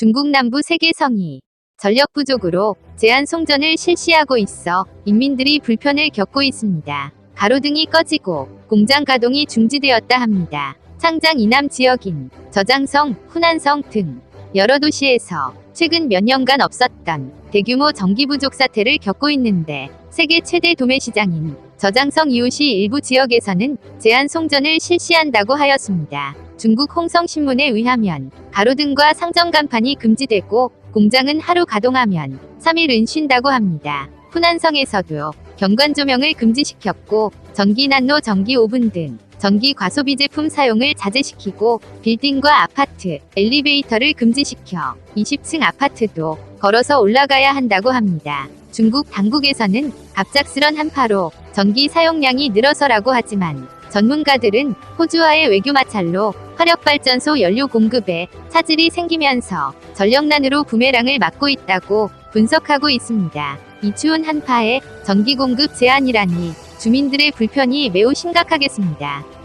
중국 남부 세계성이 전력 부족으로 제한 송전을 실시하고 있어 인민들이 불편을 겪고 있습니다. 가로등이 꺼지고 공장 가동이 중지되었다 합니다. 창장 이남 지역인 저장성, 후난성 등 여러 도시에서 최근 몇 년간 없었던 대규모 전기 부족 사태를 겪고 있는데 세계 최대 도매 시장인 저장성 이웃이 일부 지역에서는 제한 송전을 실시한다고 하였습니다. 중국 홍성신문에 의하면 가로등과 상점 간판이 금지되고 공장은 하루 가동하면 3일은 쉰다고 합니다. 후난성에서도 경관 조명을 금지시켰고 전기 난로 전기 오븐 등 전기 과소비 제품 사용을 자제시키고 빌딩과 아파트, 엘리베이터를 금지시켜 20층 아파트도 걸어서 올라가야 한다고 합니다. 중국 당국에서는 갑작스런 한파로 전기 사용량이 늘어서라고 하지만 전문가들은 호주와의 외교 마찰로 화력발전소 연료 공급에 차질이 생기면서 전력난으로 부메랑을 맞고 있다고 분석하고 있습니다. 이 추운 한파에 전기 공급 제한이라니 주민들의 불편이 매우 심각하겠습니다.